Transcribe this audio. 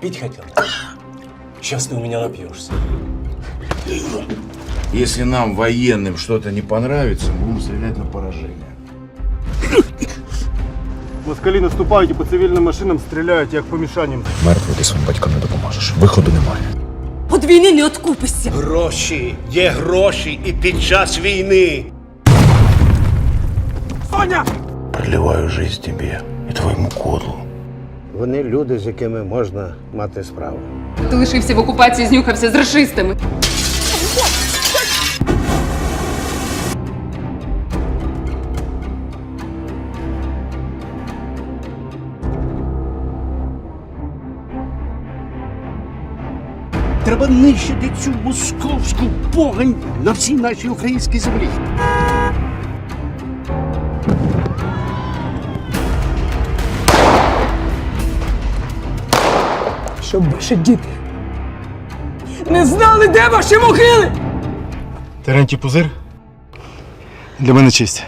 Пить хотел? Сейчас ты у меня напьешься. Если нам, военным, что-то не понравится, мы будем стрелять на поражение. Москалі наступають і по цивільним машинам стріляють, як по мішанням. Мертвий ти своїм батькам не допоможеш. Виходу немає. От війни не откупишся. Гроші, є гроші і під час війни. Проливаю жизнь тебе и твоему кодлу. Вони люди, з якими можна мати справу. Ти лишився в окупації, знюхався з рашистами. Треба нищити цю московську погань на всій нашій українській землі. Щоб ваші діти не знали, де ваші могили. Терентій Пузир для мене честь.